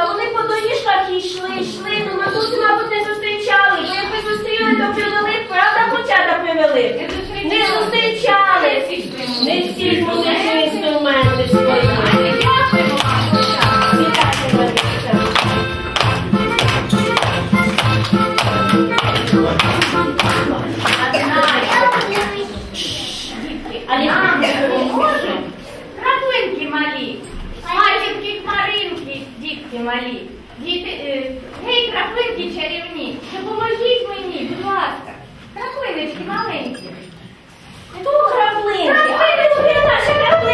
правда, вони по доріжках йшли, йшли, ну ми тут, мабуть, не зустрічали. Ну, якби зустріли, то привели, правда, почата привели. Не зустрічали. Не всі музичні інструменти свої. Дітки малі. Діти, е, гей, краплинки чарівні, допоможіть мені, будь ласка. Краплиночки маленькі. Хто краплинки? Наші краплинки,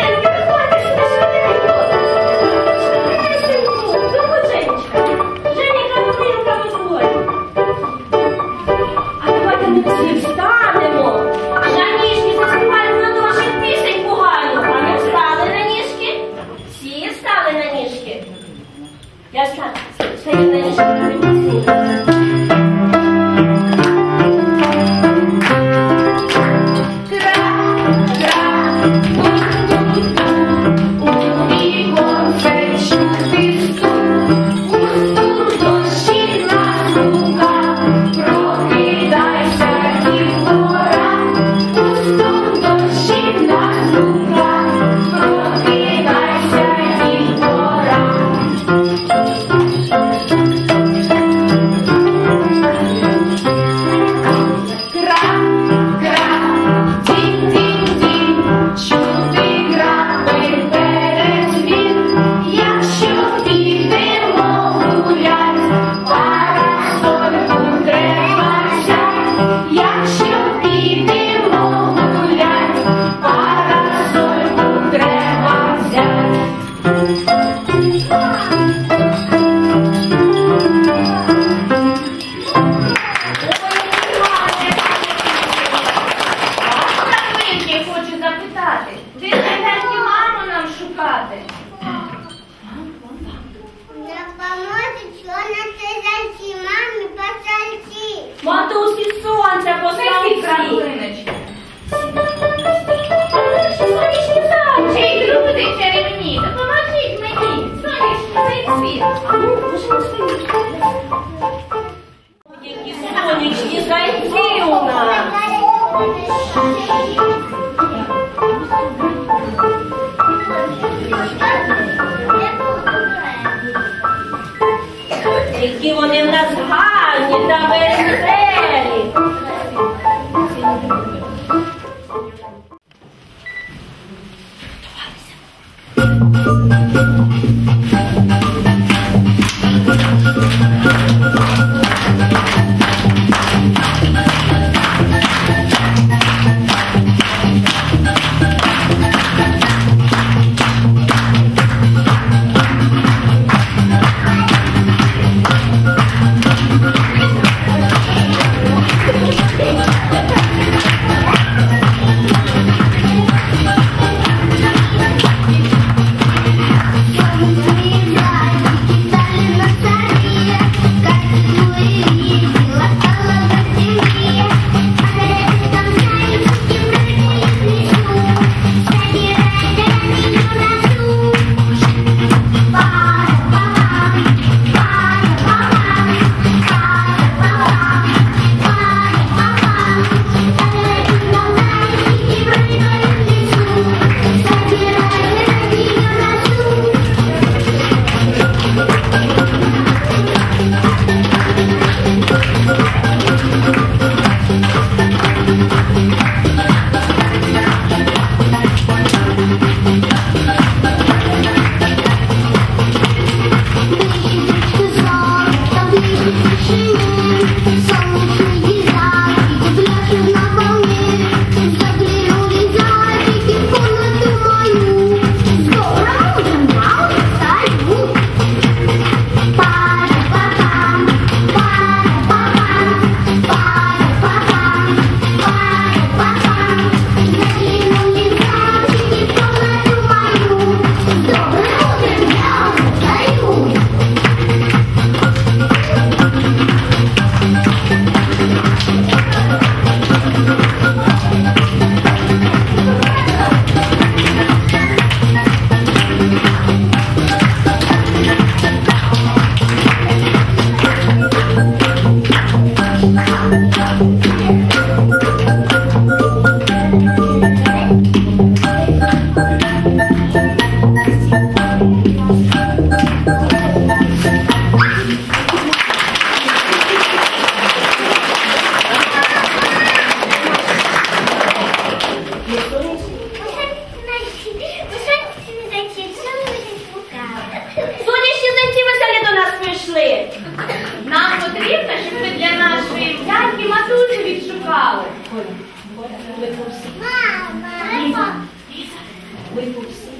гарні та Випусти. Мама! Випусти.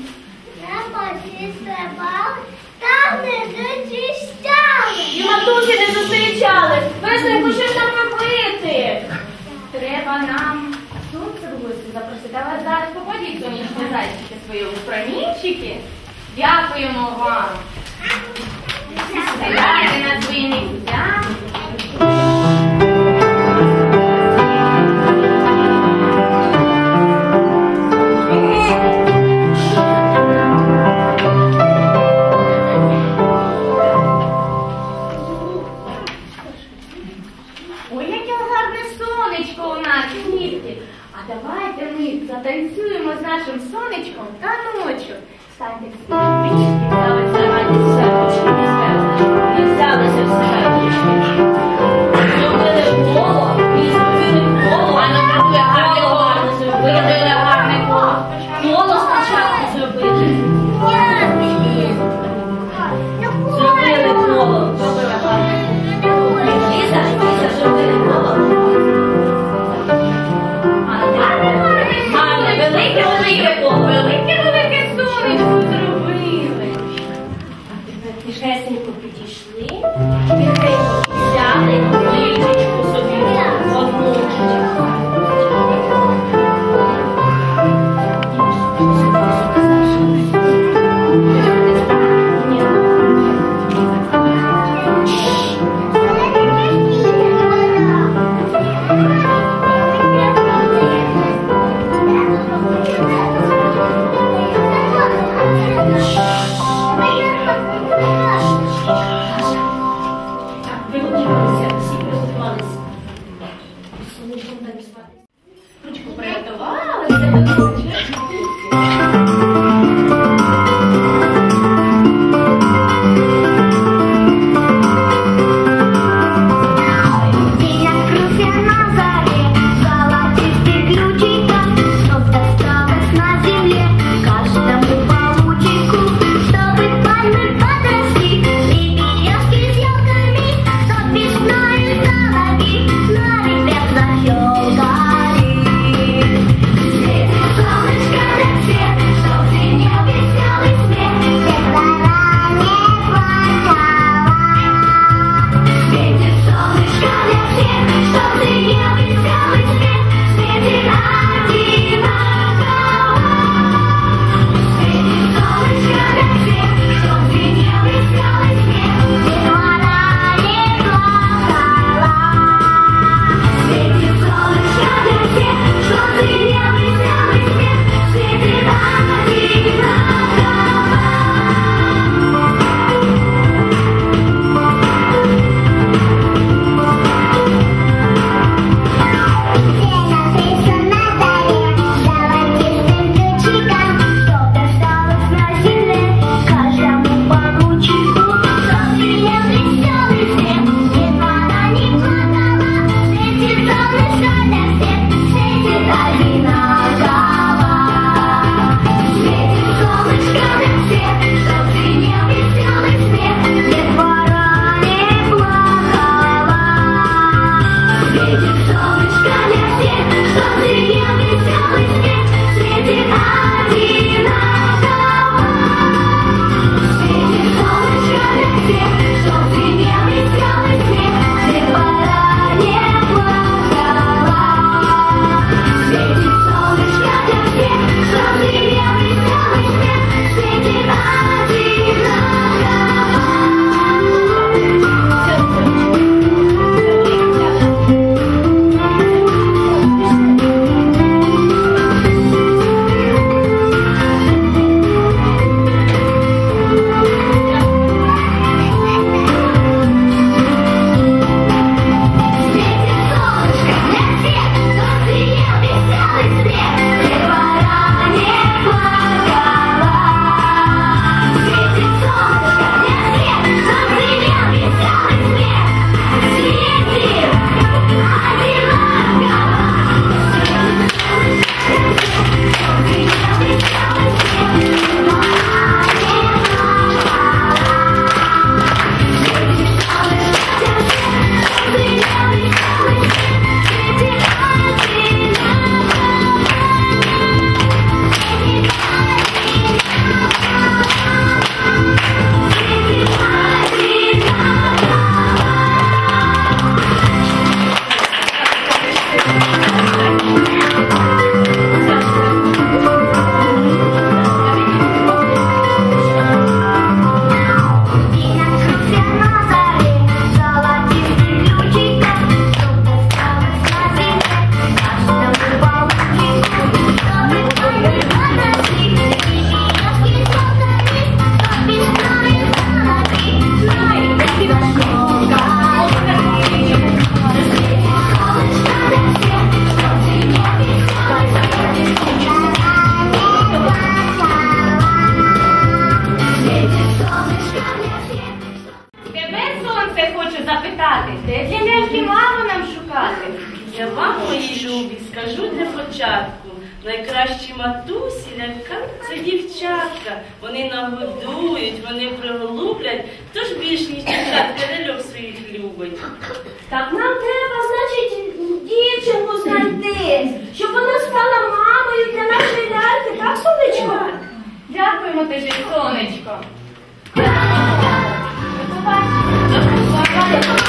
Треба зістрибав, там не зачищали. І матусі не зустрічали. Весело, що нам робити? Треба нам супергусі запросити. Але зараз попадіть до них, свої упранінчики. Дякуємо вам. Сідайте на своїх місцях. яке гарне сонечко у нас, дітки. А давайте ми затанцюємо з нашим сонечком та ночу. Станьте співнички, стали зарані все почути і взялися Thank you.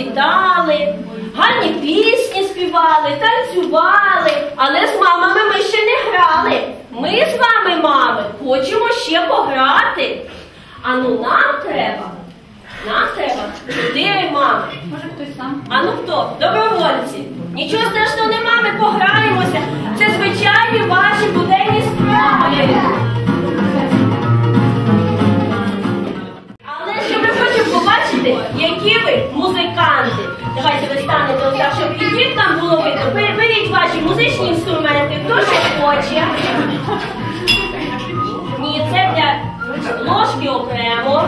вітали, гарні пісні співали, танцювали, але з мамами ми ще не грали. Ми з вами, мами, хочемо ще пограти. А ну нам треба. Нам треба чотири мами. Може хтось сам? А ну хто? Добровольці. Нічого страшного нема, ми пограємося. Це звичайні ваші буденні справи. люди, які ви музиканти. Давайте ви станете так, щоб і діткам було видно. Беріть ваші музичні інструменти, хто що хоче. Ні, це для ложки окремо.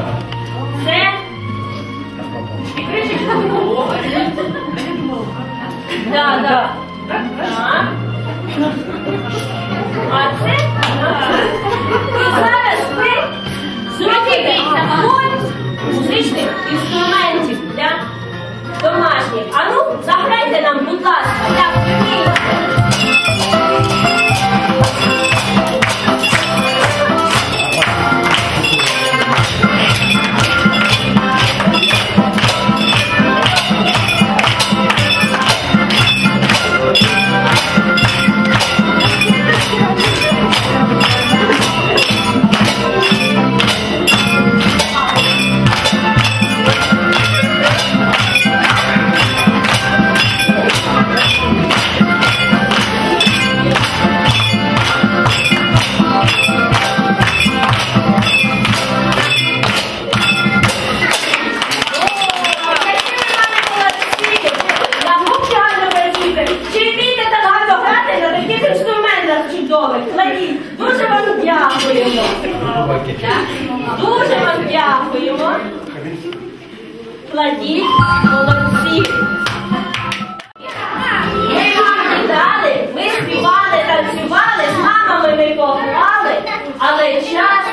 час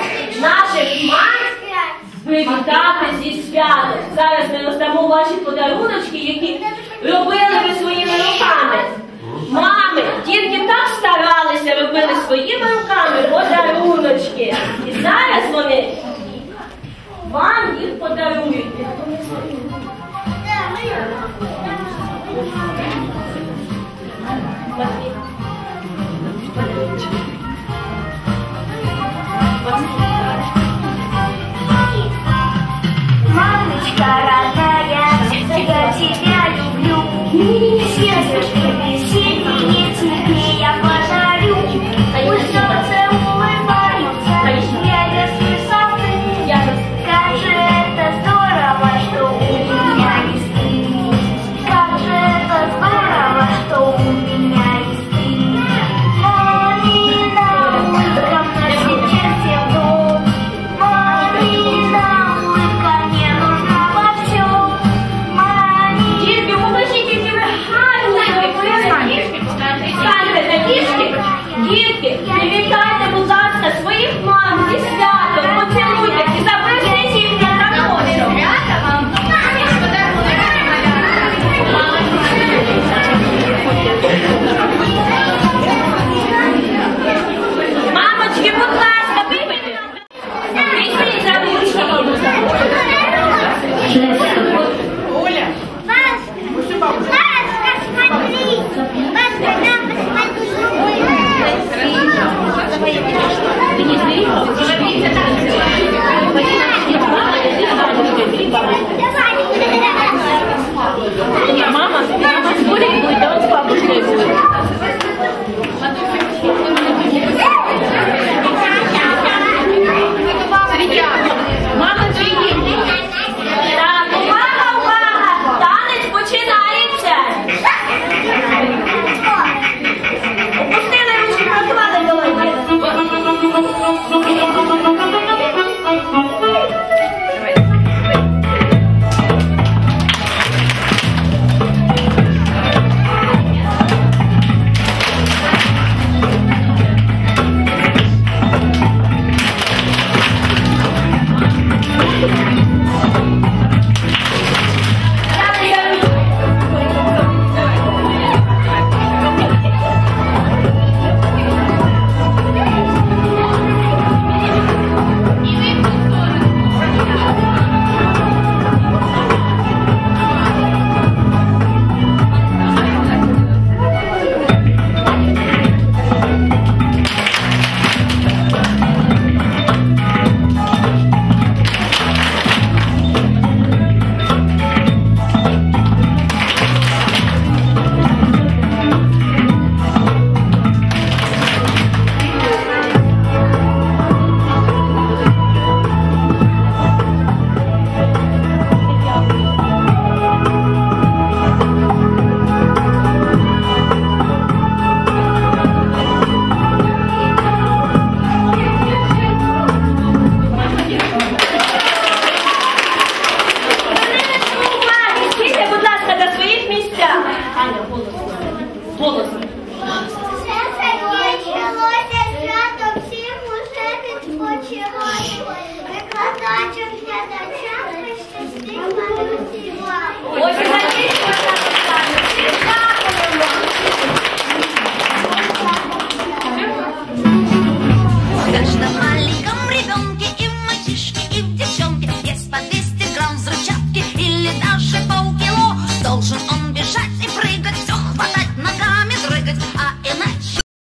наших мать привітати зі свята. Зараз ми роздамо ваші подаруночки, які робили ви своїми руками. Мами, дітки так старалися, робити своїми руками подаруночки. І зараз вони вам їх подарують. Thank you. Мамочка родная, я тебя люблю.